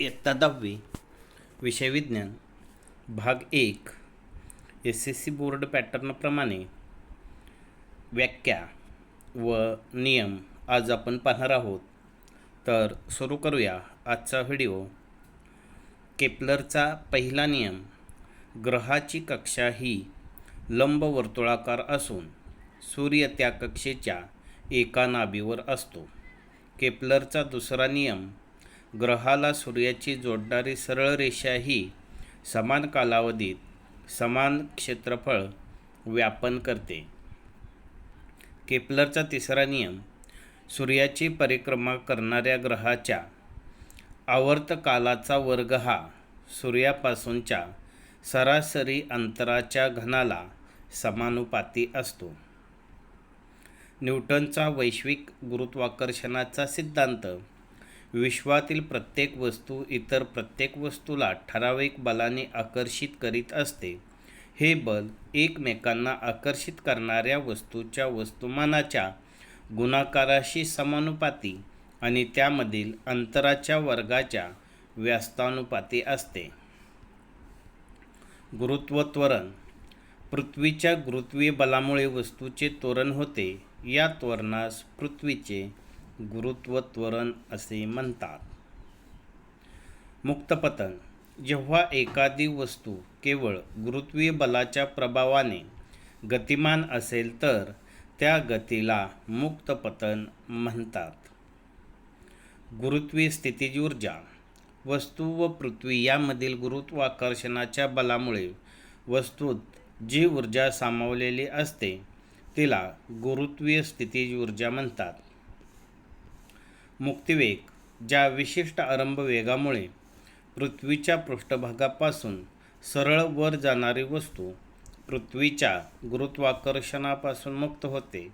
इयत्ता दहावी विषय विज्ञान भाग एक एस एस सी बोर्ड पॅटर्नप्रमाणे व्याख्या व नियम आज आपण पाहणार आहोत. तर सुरू करूया आजचा व्हिडिओ. केपलरचा पहिला नियम ग्रहाची कक्षा ही लंबवर्तुळाकार असून सूर्य त्या कक्षेच्या एका नाभीवर असतो. केपलरचा दुसरा नियम ग्रहाला सूर्याची जोडणारी सरळ रेषा ही समान कालावधीत समान क्षेत्रफळ व्यापन करते. केपलरचा तिसरा नियम सूर्याची परिक्रमा करणाऱ्या ग्रहाच्या आवर्तकालाचा वर्ग हा सूर्यापासूनच्या सरासरी अंतराच्या घनाला समानुपाती असतो. न्यूटनचा वैश्विक गुरुत्वाकर्षणाचा सिद्धांत विश्वातील प्रत्येक वस्तू इतर प्रत्येक वस्तूला ठराविक बलाने आकर्षित करीत असते. हे बल एकमेकांना आकर्षित करणाऱ्या वस्तूच्या वस्तुमानाच्या गुणाकाराशी समानुपाती आणि त्यामधील अंतराच्या वर्गाच्या व्यस्तानुपाती असते. गुरुत्व त्वरण पृथ्वीच्या गुरुत्वीय बलामुळे वस्तूचे त्वरण होते. या त्वरणास पृथ्वीचे गुरुत्व त्वरण असे म्हणतात. मुक्तपतन. जेव्हा एखादी वस्तू केवळ गुरुत्वीय बलाच्या प्रभावाने गतिमान असेल तर त्या गतीला मुक्तपतन म्हणतात. गुरुत्वीय स्थितीज ऊर्जा वस्तू व पृथ्वी यामधील गुरुत्वाकर्षणाच्या बलामुळे वस्तूत जी ऊर्जा सामावलेली असते तिला गुरुत्वीय स्थितीज ऊर्जा म्हणतात. मुक्तिवेग ज्या विशिष्ट आरंभ वेगामुळे पृथ्वीच्या पृष्ठभागापासून सरळ वर जाणारी वस्तू पृथ्वीच्या गुरुत्वाकर्षणापासून मुक्त होते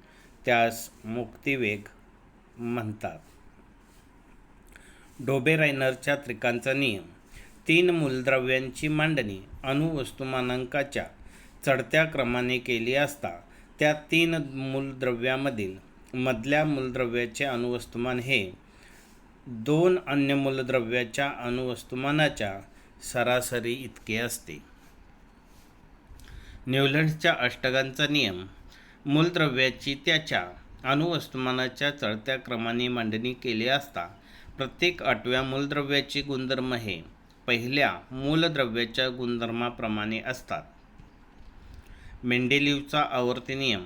त्यास मुक्तिवेग म्हणतात. डोबे रायनरच्या त्रिकांचा नियम तीन मूलद्रव्यांची मांडणी अणुवस्तुमानांकाच्या चढत्या क्रमाने केली असता त्या तीन मूलद्रव्यामधील मधल्या मूलद्रव्याचे अणुवस्तुमान हे दोन अन्य मूलद्रव्याच्या अणुवस्तुमानाच्या सरासरी इतके असते. न्यूलंडच्या अष्टकांचा नियम मूलद्रव्याची त्याच्या अणुवस्तुमानाच्या चढत्या क्रमाने मांडणी केली असता प्रत्येक आठव्या मूलद्रव्याचे गुणधर्म हे पहिल्या मूलद्रव्याच्या गुणधर्माप्रमाणे असतात. मेंडेलिवचा आवर्ती नियम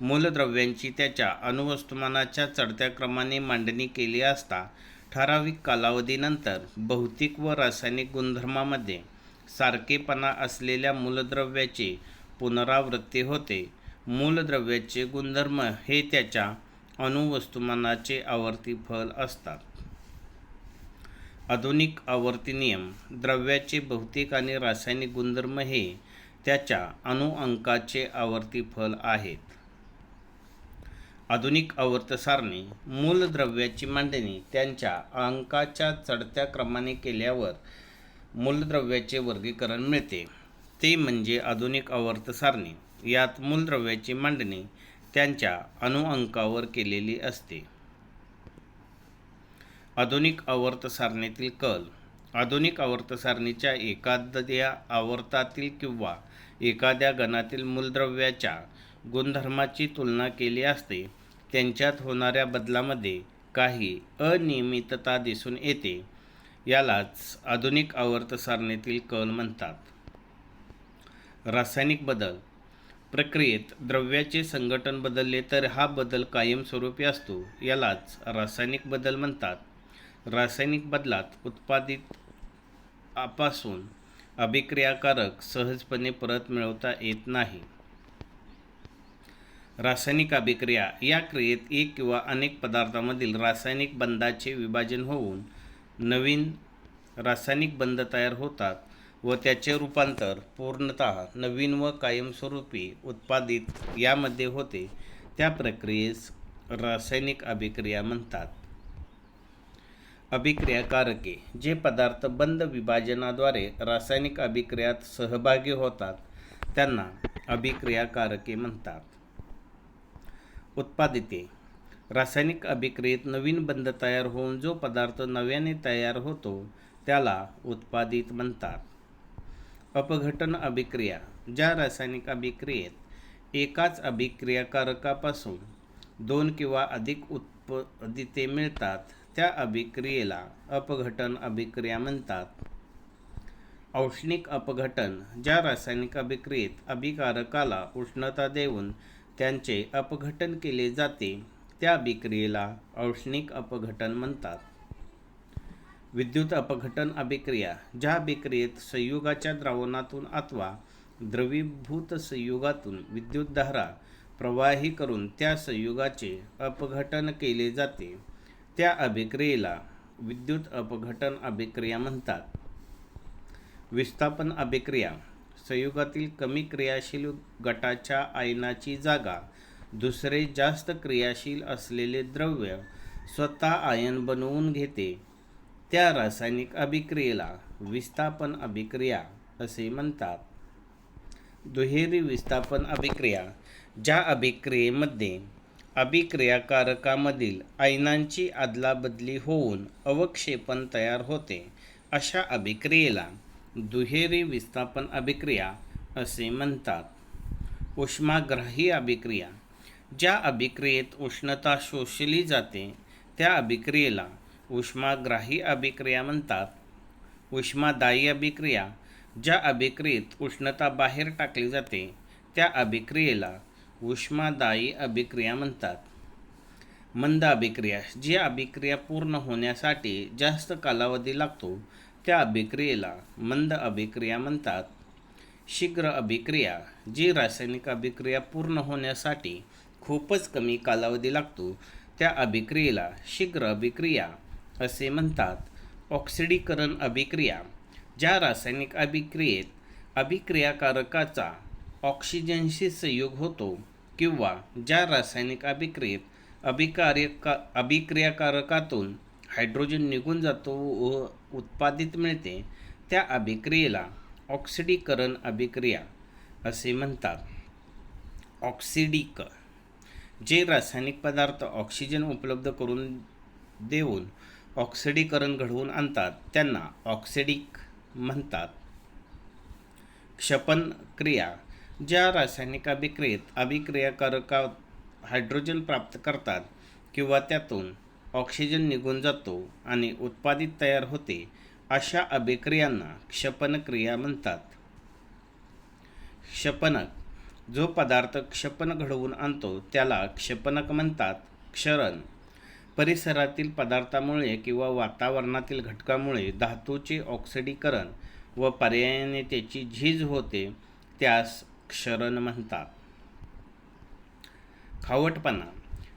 मूलद्रव्यांची त्याच्या अणुवस्तुमानाच्या चढत्या क्रमाने मांडणी केली असता ठराविक कालावधीनंतर भौतिक व रासायनिक गुणधर्मामध्ये सारखेपणा असलेल्या मूलद्रव्याची पुनरावृत्ती होते. मूलद्रव्याचे गुणधर्म हे त्याच्या अणुवस्तुमानाचे आवर्ती फल असतात. आधुनिक आवर्ती नियम द्रव्याचे भौतिक आणि रासायनिक गुणधर्म हे त्याच्या अणुअंकाचे आवर्ती फल आहेत. आधुनिक आवर्तसारणी मूलद्रव्याची मांडणी त्यांच्या अंकाच्या चढत्या क्रमाने केल्यावर मूलद्रव्याचे वर्गीकरण मिळते. ते म्हणजे आधुनिक आवर्त सारणी यात मूलद्रव्याची मांडणी त्यांच्या अणुअंकावर केलेली असते. आधुनिक आवर्त सारणीतील कल. आधुनिक आवर्तसारणीच्या एखाद्या आवर्तातील किंवा एखाद्या गणातील मूलद्रव्याच्या गुणधर्माची तुलना केली असते. त्यांच्यात होणाऱ्या बदलामध्ये काही अनियमितता दिसून येते. यालाच आधुनिक आवर्त सारणीतील कल म्हणतात. रासायनिक बदल. प्रक्रियेत द्रव्याचे संघटन बदलले तर हा बदल कायमस्वरूपी असतो. यालाच रासायनिक बदल म्हणतात. रासायनिक बदलात उत्पादित आपासून अभिक्रियाकारक सहजपणे परत मिळवता येत नाही. रासायनिक अभिक्रिया या क्रियेत एक किंवा अनेक पदार्थामधील रासायनिक बंधाचे विभाजन होऊन नवीन रासायनिक बंध तयार होतात व त्याचे रूपांतर पूर्णतः नवीन व कायमस्वरूपी उत्पादित यामध्ये होते. त्या प्रक्रियेस रासायनिक अभिक्रिया म्हणतात. अभिक्रियाकारके जे पदार्थ बंद विभाजनाद्वारे रासायनिक अभिक्रियात सहभागी होतात त्यांना अभिक्रियाकारके म्हणतात. उत्पादिते. रासायनिक अभिक्रियेत नवीन बंध तयार होऊन जो पदार्थ नव्याने तयार होतो त्याला उत्पादित म्हणतात. अपघटन अभिक्रिया. ज्या रासायनिक अभिक्रियेत एकाच अभिक्रियाकारकापासून दोन किंवा अधिक उत्पादिते मिळतात त्या अभिक्रियेला अपघटन अभिक्रिया म्हणतात. औष्णिक अपघटन. ज्या रासायनिक अभिक्रियेत अभिकारकाला उष्णता देऊन त्यांचे अपघटन केले जाते. त्या अभिक्रियेला औष्णिक अपघटन म्हणतात. विद्युत अपघटन अभिक्रिया ज्या अभिक्रियेत संयुगाच्या द्रावणातून अथवा द्रवीभूत संयुगातून विद्युतधारा प्रवाही करून त्या संयुगाचे अपघटन केले जाते. त्या अभिक्रियेला विद्युत अपघटन अभिक्रिया म्हणतात. विस्थापन अभिक्रिया संयुगातील कमी क्रियाशील गटाच्या आयनाची जागा दुसरे जास्त क्रियाशील असलेले द्रव्य स्वतः आयन बनवून घेते. त्या रासायनिक अभिक्रियेला विस्थापन अभिक्रिया असे म्हणतात. दुहेरी विस्थापन अभिक्रिया ज्या अभिक्रियेमध्ये अभिक्रियाकारकामधील आयनांची अदलाबदली होऊन अवक्षेपण तयार होते अशा अभिक्रियेला दुहेरी विस्थापन अभिक्रिया असे म्हणतात. उष्माग्राही अभिक्रिया ज्या अभिक्रियेत उष्णता शोषली जाते त्या अभिक्रियेला उष्माग्राही अभिक्रिया म्हणतात. उष्मादायी अभिक्रिया ज्या अभिक्रियेत उष्णता बाहेर टाकली जाते त्या अभिक्रियेला उष्मादायी अभिक्रिया म्हणतात. मंद अभिक्रिया जी अभिक्रिया पूर्ण होण्यासाठी जास्त कालावधी लागतो त्या अभिक्रियेला मंद अभिक्रिया म्हणतात. शीघ्र अभिक्रिया जी रासायनिक अभिक्रिया पूर्ण होण्यासाठी खूपच कमी कालावधी लागतो त्या अभिक्रियेला शीघ्र अभिक्रिया असे म्हणतात. ऑक्सिडीकरण अभिक्रिया ज्या रासायनिक अभिक्रियेत अभिक्रियाकारकाचा ऑक्सिजनशी संयोग होतो किंवा ज्या रासायनिक अभिक्रियेत अभिकार्य का अभिक्रियाकारकातून हायड्रोजन निघून जातो व उत्पादित मिळते त्या अभिक्रियेला ऑक्सिडीकरण अभिक्रिया असे म्हणतात. ऑक्सिडिक जे रासायनिक पदार्थ ऑक्सिजन उपलब्ध करून देऊन ऑक्सिडीकरण घडवून आणतात त्यांना ऑक्सिडिक म्हणतात. क्षपन क्रिया ज्या रासायनिक अभिक्रियेत अभिक्रियाकारका हायड्रोजन प्राप्त करतात किंवा त्यातून ऑक्सिजन निघून जातो आणि उत्पादित तयार होते अशा अभिक्रियांना क्षपणक्रिया म्हणतात. क्षपणक जो पदार्थ क्षपण घडवून आणतो त्याला क्षपणक म्हणतात. क्षरण परिसरातील पदार्थामुळे किंवा वातावरणातील घटकामुळे धातूचे ऑक्सिडीकरण व पर्यायाने त्याची झीज होते त्यास क्षरण म्हणतात. खावटपणा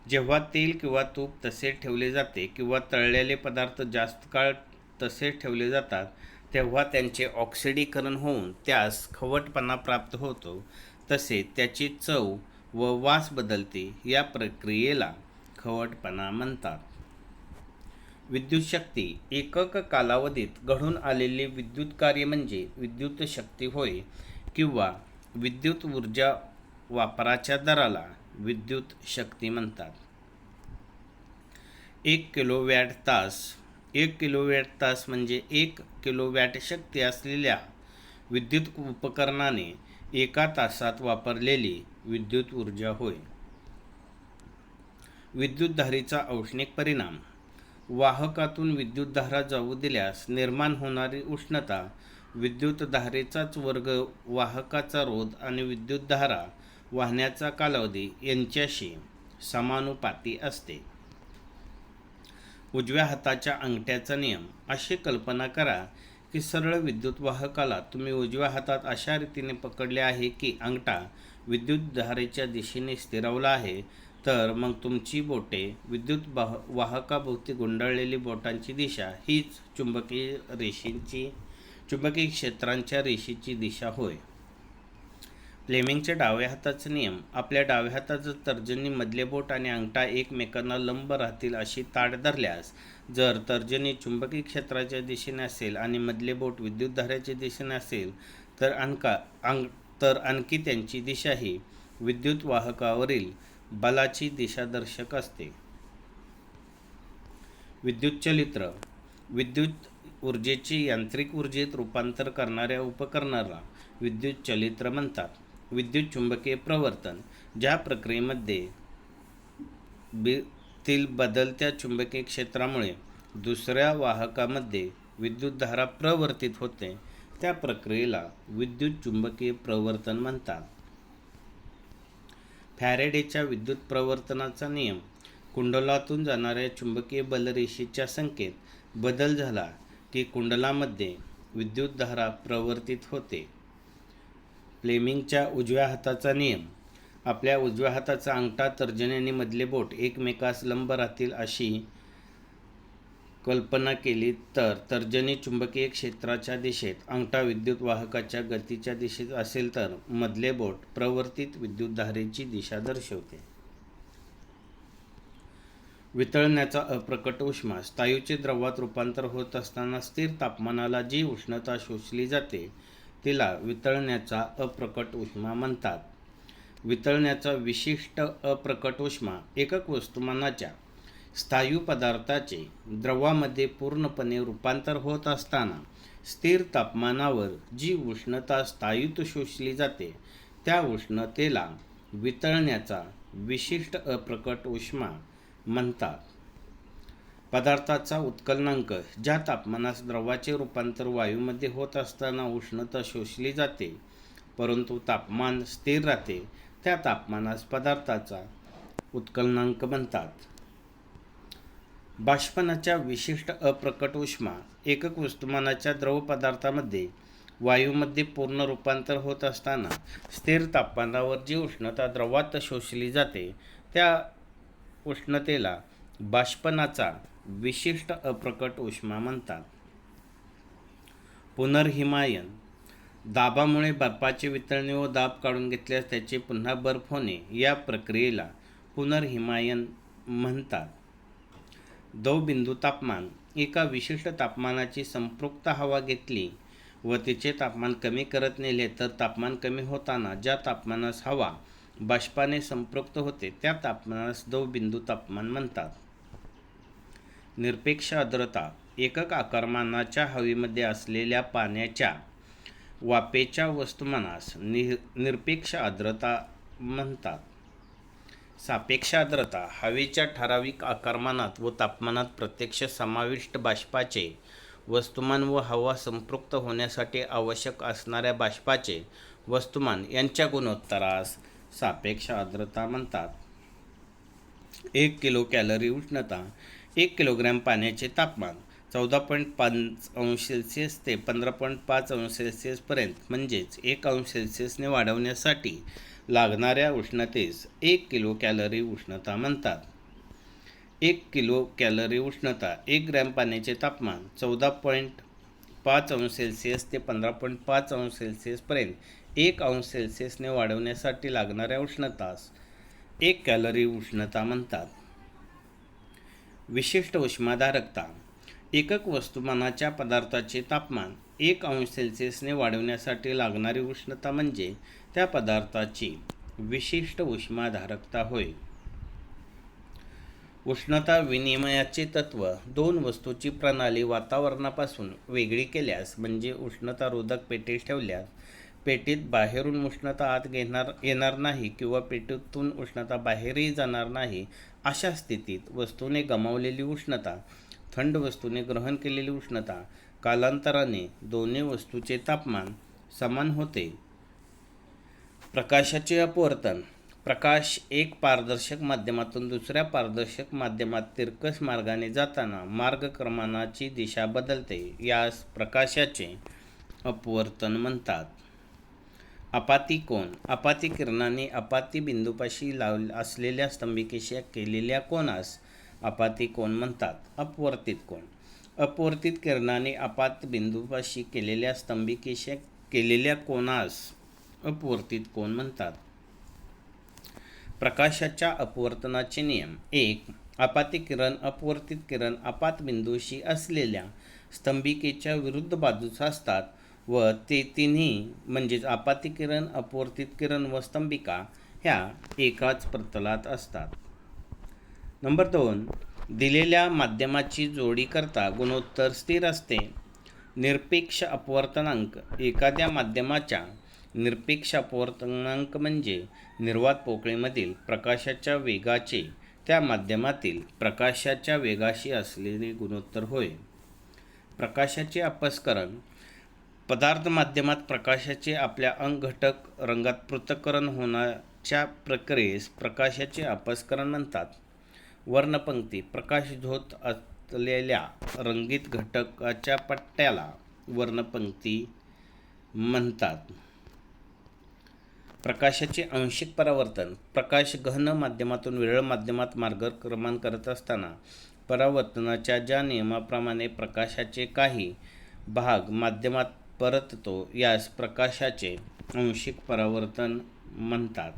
जेव्हा तेल किंवा तूप तसे ठेवले जाते किंवा तळलेले पदार्थ जास्त काळ तसे ठेवले जातात तेव्हा त्यांचे ऑक्सिडीकरण होऊन त्यास खवटपणा प्राप्त होतो. तसे त्याची चव व वास बदलते या प्रक्रियेला खवटपणा म्हणतात. विद्युत शक्ती एकक कालावधीत घडून आलेले विद्युत कार्य म्हणजे विद्युत शक्ती होय किंवा विद्युत ऊर्जा वापराच्या दराला विद्युत शक्ती म्हणतात. एक किलोवॅट तास एक किलोवॅट तास म्हणजे एक किलोवॅट शक्ती असलेल्या विद्युत उपकरणाने एका तासात वापरलेली विद्युत ऊर्जा होय. विद्युतधारेचा औष्णिक परिणाम वाहकातून विद्युतधारा जाऊ दिल्यास निर्माण होणारी उष्णता विद्युतधारेचाच वर्ग वाहकाचा रोध आणि विद्युतधारा वाहण्याचा कालावधी यांच्याशी समानुपाती असते. उजव्या हाताच्या अंगठ्याचा नियम अशी कल्पना करा की सरळ विद्युत वाहकाला तुम्ही उजव्या हातात अशा रीतीने पकडले आहे की अंगठा विद्युतधारेच्या दिशेने स्थिरावला आहे तर मग तुमची बोटे विद्युत वाह वाहकाभोवती गुंडाळलेली बोटांची दिशा हीच चुंबकीय रेषेची चुंबकीय क्षेत्रांच्या रेषेची दिशा होय. फ्लेमिंगचे डाव्या हाताचे नियम. आपल्या डाव्या हाताचं तर्जनी मधले बोट आणि अंगठा एकमेकांना लंब राहतील अशी ताट धरल्यास जर तर्जनी चुंबकीय क्षेत्राच्या दिशेने असेल आणि मधले बोट विद्युतधाऱ्याच्या दिशेने असेल तर आणका अंग तर आणखी त्यांची दिशा ही विद्युत वाहकावरील बलाची दिशादर्शक असते. विद्युत चलित्र विद्युत ऊर्जेचे यांत्रिक ऊर्जेत रूपांतर करणाऱ्या उपकरणाला विद्युत चलित्र म्हणतात. विद्युत चुंबकीय प्रवर्तन ज्या प्रक्रियेमध्ये बी बदलत्या चुंबकीय क्षेत्रामुळे दुसऱ्या वाहकामध्ये विद्युतधारा प्रवर्तित होते त्या प्रक्रियेला विद्युत चुंबकीय प्रवर्तन म्हणतात. फॅरेडेच्या विद्युत प्रवर्तनाचा नियम कुंडलातून जाणाऱ्या चुंबकीय बलरेषेच्या संख्येत बदल झाला की कुंडलामध्ये विद्युतधारा प्रवर्तित होते. फ्लेमिंगच्या उजव्या हाताचा नियम. आपल्या उजव्या हाताचा अंगठा तर्जनी आणि मधले बोट एकमेकास लंब राहतील अशी कल्पना केली तर तर्जनी चुंबकीय क्षेत्राच्या दिशेत अंगठा विद्युत वाहकाच्या गतीच्या दिशेत असेल तर मधले बोट प्रवर्तित विद्युतधारेची दिशा दर्शवते. वितळण्याचा अप्रकट उष्मा स्थायूचे द्रवात रूपांतर होत असताना स्थिर तापमानाला जी उष्णता शोषली जाते तिला वितळण्याचा अप्रकट उष्मा म्हणतात. वितळण्याचा विशिष्ट अप्रकट उष्मा एकक वस्तुमानाच्या स्थायू पदार्थाचे द्रवामध्ये पूर्णपणे रूपांतर होत असताना स्थिर तापमानावर जी उष्णता स्थायूत शोषली जाते त्या उष्णतेला वितळण्याचा विशिष्ट अप्रकट उष्मा म्हणतात. पदार्थाचा उत्कलनांक ज्या तापमानास द्रवाचे रूपांतर वायूमध्ये होत असताना उष्णता शोषली जाते परंतु तापमान स्थिर राहते त्या तापमानास पदार्थाचा उत्कलनांक म्हणतात. बाष्पनाच्या विशिष्ट अप्रकट उष्मा एकक वस्तुमानाच्या द्रव पदार्थामध्ये वायूमध्ये पूर्ण रूपांतर होत असताना स्थिर तापमानावर जी उष्णता द्रवात शोषली जाते त्या उष्णतेला बाष्पनाचा विशिष्ट अप्रकट उष्मा म्हणतात. पुनर्हिमायन. दाबामुळे बर्फाचे वितळणे व दाब काढून घेतल्यास त्याचे पुन्हा बर्फ होणे या प्रक्रियेला पुनर्हिमायन म्हणतात. दवबिंदू तापमान. एका विशिष्ट तापमानाची संपृक्त हवा घेतली व तिचे तापमान कमी करत नेले तर तापमान कमी होताना ज्या तापमानास हवा बाष्पाने संपृक्त होते त्या तापमानास दवबिंदू तापमान म्हणतात. निरपेक्ष आर्द्रता एकक आकारमानाच्या हवेमध्ये असलेल्या पाण्याच्या वापेच्या वस्तुमानास नि निरपेक्ष आर्द्रता म्हणतात. सापेक्ष आर्द्रता हवेच्या ठराविक आकारमानात व तापमानात प्रत्यक्ष समाविष्ट बाष्पाचे वस्तुमान व हवा संपृक्त होण्यासाठी आवश्यक असणाऱ्या बाष्पाचे वस्तुमान यांच्या गुणोत्तरास सापेक्ष आर्द्रता म्हणतात. एक किलो कॅलरी उष्णता एक किलोग्रॅम पाण्याचे तापमान चौदा पॉईंट पाच अंश सेल्सिअस ते पंधरा पॉईंट पाच अंश सेल्सिअसपर्यंत म्हणजेच एक अंश सेल्सिअसने वाढवण्यासाठी लागणाऱ्या उष्णतेस एक किलो कॅलरी उष्णता म्हणतात. एक किलो कॅलरी उष्णता एक ग्रॅम पाण्याचे तापमान चौदा पॉईंट पाच अंश सेल्सिअस ते पंधरा पॉईंट पाच अंश सेल्सिअसपर्यंत एक अंश सेल्सिअसने वाढवण्यासाठी लागणाऱ्या उष्णतास एक कॅलरी उष्णता म्हणतात. विशिष्ट उष्माधारकता. एकक वस्तुमानाच्या पदार्थाचे तापमान एक अंश सेल्सिअसने वाढवण्यासाठी लागणारी उष्णता म्हणजे त्या पदार्थाची विशिष्ट उष्माधारकता होय. उष्णता विनिमयाचे तत्व दोन वस्तूची प्रणाली वातावरणापासून वेगळी केल्यास म्हणजे उष्णतारोधक पेटे ठेवल्यास पेटीत बाहेरून उष्णता आत घेणार येणार नाही किंवा पेटीतून उष्णता बाहेरही जाणार नाही अशा स्थितीत वस्तूने गमावलेली उष्णता थंड वस्तूने ग्रहण केलेली उष्णता कालांतराने दोन्ही वस्तूचे तापमान समान होते. प्रकाशाचे अपवर्तन. प्रकाश एक पारदर्शक माध्यमातून दुसऱ्या पारदर्शक माध्यमात तिरकस मार्गाने जाताना मार्गक्रमणाची दिशा बदलते यास प्रकाशाचे अपवर्तन म्हणतात. अपाती कोन अपाती किरणाने अपाती बिंदूपाशी लाव असलेल्या स्तंभिकेशी केलेल्या कोनास अपाती कोन म्हणतात? अपवर्तित कोन अपवर्तित किरणाने अपात बिंदूपाशी केलेल्या स्तंभिकेशी केलेल्या कोनास अपवर्तित कोन म्हणतात? प्रकाशाच्या अपवर्तनाचे नियम. एक अपाती किरण अपवर्तित किरण अपात बिंदूशी असलेल्या स्तंभिकेच्या विरुद्ध बाजूस असतात. व ते तिन्ही म्हणजेच आपाती किरण अपवर्तित किरण व स्तंभिका ह्या एकाच प्रतलात असतात. नंबर दोन दिलेल्या माध्यमाची जोडी करता गुणोत्तर स्थिर असते. निरपेक्ष अपवर्तनांक एखाद्या माध्यमाच्या निरपेक्ष अपवर्तनांक म्हणजे निर्वात पोकळीमधील प्रकाशाच्या वेगाचे त्या माध्यमातील प्रकाशाच्या वेगाशी असलेले गुणोत्तर होय. प्रकाशाचे अपस्करण पदार्थ माध्यमात प्रकाशाचे आपल्या अंग घटक रंगात पृथक्करण होण्याच्या प्रक्रियेस प्रकाशाचे अपस्करण म्हणतात. वर्णपंक्ती प्रकाश झोत असलेल्या रंगीत घटकाच्या पट्ट्याला वर्णपंक्ती म्हणतात. प्रकाशाचे आंशिक परावर्तन प्रकाश घन माध्यमातून विरळ माध्यमात मार्गक्रमण करत असताना परावर्तनाच्या ज्या नियमाप्रमाणे प्रकाशाचे काही भाग माध्यमात परततो यास प्रकाशाचे आंशिक परावर्तन म्हणतात.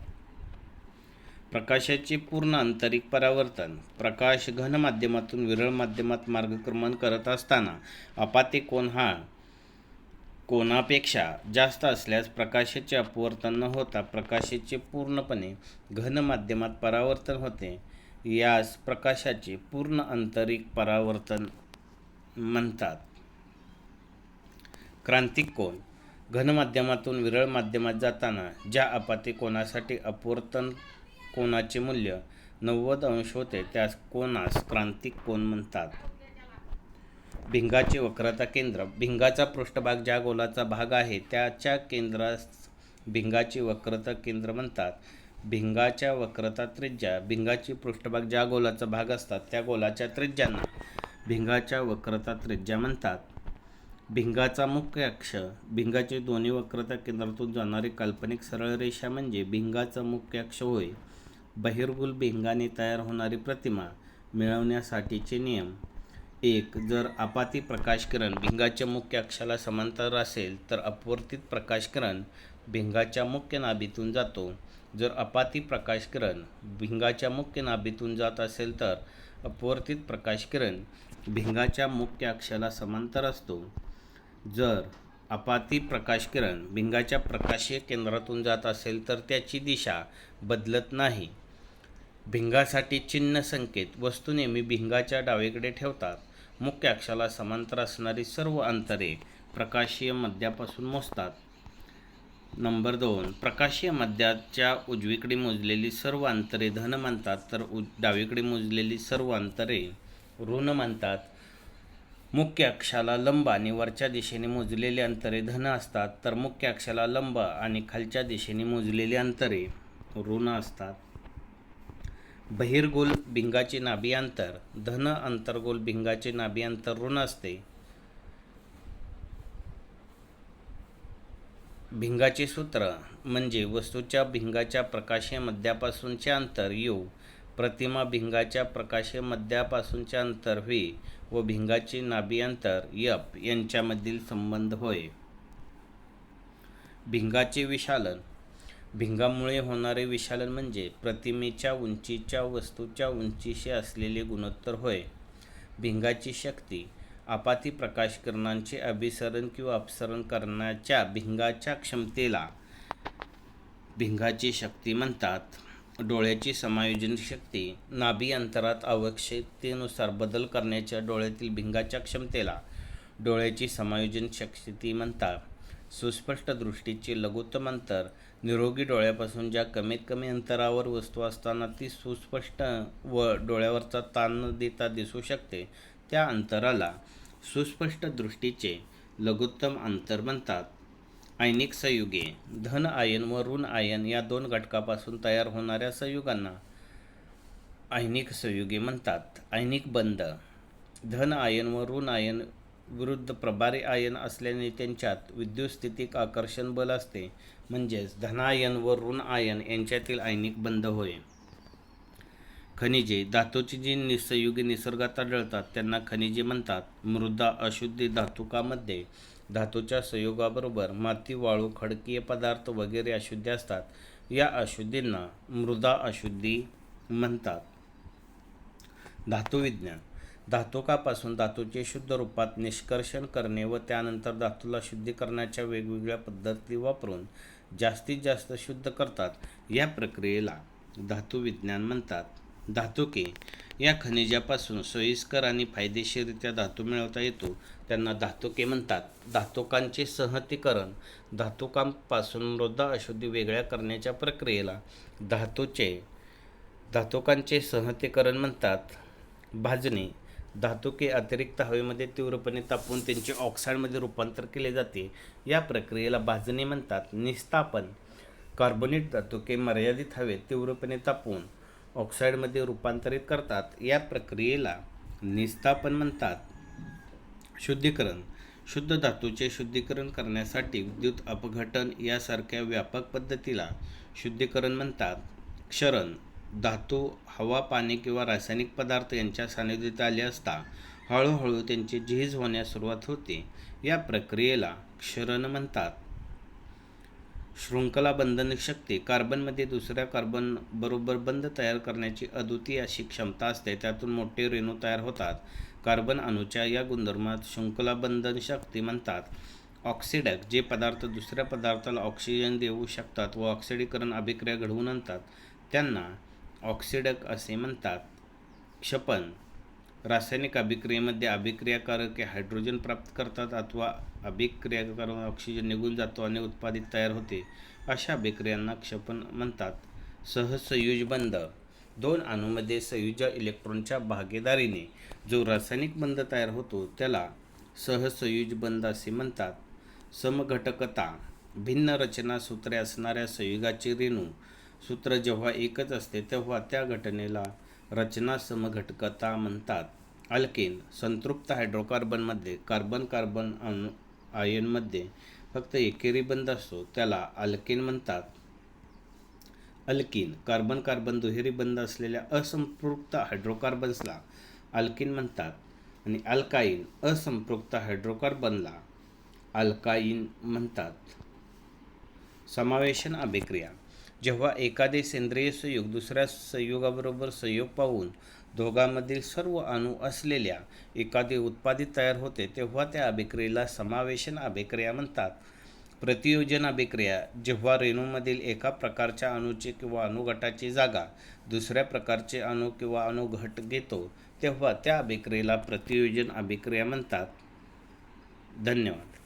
प्रकाशाचे पूर्ण आंतरिक परावर्तन प्रकाश घन माध्यमातून विरळ माध्यमात मार्गक्रमण करत असताना अपाते कोण हा? कोणापेक्षा जास्त असल्यास प्रकाशाचे अपवर्तन न होता प्रकाशाचे पूर्णपणे घन माध्यमात परावर्तन होते. यास प्रकाशाचे पूर्ण आंतरिक परावर्तन म्हणतात. क्रांतिक कोण घन माध्यमातून विरळ माध्यमात जाताना ज्या आपाती कोणासाठी अपवर्तन कोणाचे मूल्य नव्वद अंश होते त्यास कोणास क्रांतिक कोण म्हणतात? भिंगाचे वक्रता केंद्र. भिंगाचा पृष्ठभाग ज्या गोलाचा भाग आहे त्याच्या केंद्रास भिंगाची वक्रता केंद्र म्हणतात. भिंगाच्या वक्रता त्रिज्या भिंगाची पृष्ठभाग ज्या गोलाचा भाग असतात त्या गोलाच्या त्रिज्यांना भिंगाच्या वक्रता त्रिज्या म्हणतात. भिंगाचा मुख्य अक्ष भिंगाचे दोन्ही वक्रता केंद्रातून जाणारी काल्पनिक सरळ रेषा म्हणजे भिंगाचा मुख्य अक्ष होय. बहिर्गुल भिंगाने तयार होणारी प्रतिमा मिळवण्यासाठीचे नियम. एक जर आपाती प्रकाशकिरण भिंगाच्या मुख्य अक्षाला समांतर असेल तर अपवर्तित प्रकाशकिरण भिंगाच्या मुख्य नाभीतून जातो. जर अपाती प्रकाशकिरण भिंगाच्या मुख्य नाभीतून जात असेल तर अपवर्तित प्रकाशकिरण भिंगाच्या मुख्य अक्षाला समांतर असतो. जर अपाती प्रकाशकिरण भिंगाच्या प्रकाशीय केंद्रातून जात असेल तर त्याची दिशा बदलत नाही. भिंगासाठी चिन्ह संकेत वस्तू नेहमी भिंगाच्या डावीकडे ठेवतात. मुख्य अक्षाला समांतर असणारी सर्व अंतरे प्रकाशीय मध्यापासून मोजतात. नंबर दोन प्रकाशीय मध्याच्या उजवीकडे मोजलेली सर्व अंतरे धन म्हणतात तर उज डावीकडे मोजलेली सर्व अंतरे ऋण म्हणतात. मुख्य अक्षाला लंब आणि वरच्या दिशेने मोजलेली अंतरे धन असतात तर मुख्य अक्षाला लंब आणि खालच्या दिशेने मोजलेली अंतरे ऋण असतात. बहिर्गोल भिंगाचे नाभी अंतर धन अंतर्गोल भिंगाचे नाभी अंतर ऋण असते. भिंगाचे सूत्र म्हणजे वस्तूच्या भिंगाच्या प्रकाशीय मध्यापासूनचे अंतर यू प्रतिमा भिंगाच्या प्रकाशीय मध्यापासूनचे अंतर व्ही व भिंगाचे नाभियंतर यप यांच्यामधील संबंध होय. भिंगाचे विशालन. भिंगामुळे होणारे विशालन म्हणजे प्रतिमेच्या उंचीच्या वस्तूच्या उंचीशी असलेले गुणोत्तर होय. भिंगाची शक्ती आपाती प्रकाशकिरणांचे अभिसरण किंवा अपसरण करण्याच्या भिंगाच्या क्षमतेला भिंगाची शक्ती म्हणतात. डोळ्याची समायोजन शक्ती नाभी अंतरात आवश्यकतेनुसार बदल करण्याच्या डोळ्यातील भिंगाच्या क्षमतेला डोळ्याची समायोजन शक्ती म्हणतात. सुस्पष्ट दृष्टीचे लघुत्तम अंतर निरोगी डोळ्यापासून ज्या कमीत कमी अंतरावर वस्तू असताना ती सुस्पष्ट व डोळ्यावरचा ताण न देता दिसू शकते त्या अंतराला सुस्पष्ट दृष्टीचे लघुत्तम अंतर म्हणतात. आयनिक संयुगे धन आयन व ऋण आयन या दोन घटकापासून तयार होणाऱ्या संयुगांना आयनिक संयुगे म्हणतात. आयनिक बंध धन आयन व ऋण आयन विरुद्ध प्रभारी आयन असल्याने त्यांच्यात विद्युतस्थितिक आकर्षण बल असते. म्हणजेच धनायन व ऋण आयन यांच्यातील आयनिक बंध होय. खनिजे धातूची जी निसयुगे निसर्गात आढळतात त्यांना खनिजे म्हणतात. मृदा अशुद्धी धातुकामध्ये धातूच्या संयोगाबरोबर माती वाळू खडकीय पदार्थ वगैरे अशुद्धी असतात. या अशुद्धींना मृदा अशुद्धी म्हणतात. धातुविज्ञान धातुकापासून धातूचे शुद्ध रूपात निष्कर्षण करणे व त्यानंतर धातूला शुद्धीकरणाच्या वेगवेगळ्या पद्धती वापरून जास्तीत जास्त शुद्ध करतात. या प्रक्रियेला धातुविज्ञान म्हणतात. धातुके. या खनिजापासून सोयीस्कर आणि फायदेशीररित्या धातू मिळवता येतो. त्यांना धातुके म्हणतात. धातुकांचे संहतीकरण. धातुकांपासून मृदा अशुद्धी वेगळ्या करण्याच्या प्रक्रियेला धातूचे धातुकांचे संहतीकरण म्हणतात. भाजणे. धातुके अतिरिक्त हवेमध्ये तीव्रपणे तापवून त्यांचे ऑक्साईडमध्ये रूपांतर केले जाते. या प्रक्रियेला भाजणे म्हणतात. निस्तापन कार्बोनेट धातुके मर्यादित हवेत तीव्रपणे तापवून ऑक्साईडमध्ये रूपांतरित करतात या प्रक्रियेला निस्तापन म्हणतात. शुद्धीकरण शुद्ध धातूचे शुद्धीकरण करण्यासाठी विद्युत अपघटन यासारख्या व्यापक पद्धतीला शुद्धीकरण म्हणतात. क्षरण धातू हवा पाणी किंवा रासायनिक पदार्थ यांच्या सानिध्यात आले असता हळूहळू त्यांची झीज होण्यास सुरुवात होते. या प्रक्रियेला क्षरण म्हणतात. शृंखला बंधन शक्ती कार्बनमध्ये दुसऱ्या कार्बन बरोबर बंध तयार करण्याची अद्वितीय अशी क्षमता असते. त्यातून मोठे रेणू तयार होतात. कार्बन अणूच्या या गुणधर्मात शृंखला बंधन शक्ती म्हणतात. ऑक्सिडक जे पदार्थ दुसऱ्या पदार्थाला ऑक्सिजन देऊ शकतात व ऑक्सिडीकरण अभिक्रिया घडवून आणतात त्यांना ऑक्सिडक असे म्हणतात. क्षपन रासायनिक अभिक्रियेमध्ये अभिक्रियाकारके हायड्रोजन प्राप्त करतात अथवा अभिक्रियाकार ऑक्सिजन निघून जातो आणि उत्पादित तयार होते अशा अभिक्रियांना क्षपण म्हणतात. सहसंयुज बंध दोन अणूमध्ये संयुज इलेक्ट्रॉनच्या भागीदारीने जो रासायनिक बंध तयार होतो त्याला सहसंयुजबंध असे म्हणतात. समघटकता. भिन्न रचना सूत्रे असणाऱ्या संयुगाचे रेणू. सूत्र जेव्हा एकच असते तेव्हा त्या घटनेला रचना समघटकता म्हणतात. अल्किन संतृप्त हायड्रोकार्बनमध्ये कार्बन कार्बन अणु आयनमध्ये फक्त एकेरी बंद असतो त्याला अल्किन म्हणतात. अल्किन कार्बन कार्बन दुहेरी बंद असलेल्या असंपृक्त हायड्रोकार्बन्सला अल्किन म्हणतात आणि अल्काईन असंपृक्त हायड्रोकार्बनला अल्काईन म्हणतात. समावेशन अभिक्रिया. जेव्हा एखादे सेंद्रिय संयुग दुसऱ्या संयुगाबरोबर संयोग पाहून दोघांमधील सर्व अणू असलेल्या एखादे उत्पादित तयार होते तेव्हा त्या अभिक्रियेला समावेशन अभिक्रिया म्हणतात. प्रतियोजन अभिक्रिया जेव्हा रेणूमधील एका प्रकारच्या अणूची किंवा अणुगटाची जागा दुसऱ्या प्रकारचे अणू किंवा अणुघट घेतो तेव्हा त्या अभिक्रियेला प्रतियोजन अभिक्रिया म्हणतात. धन्यवाद.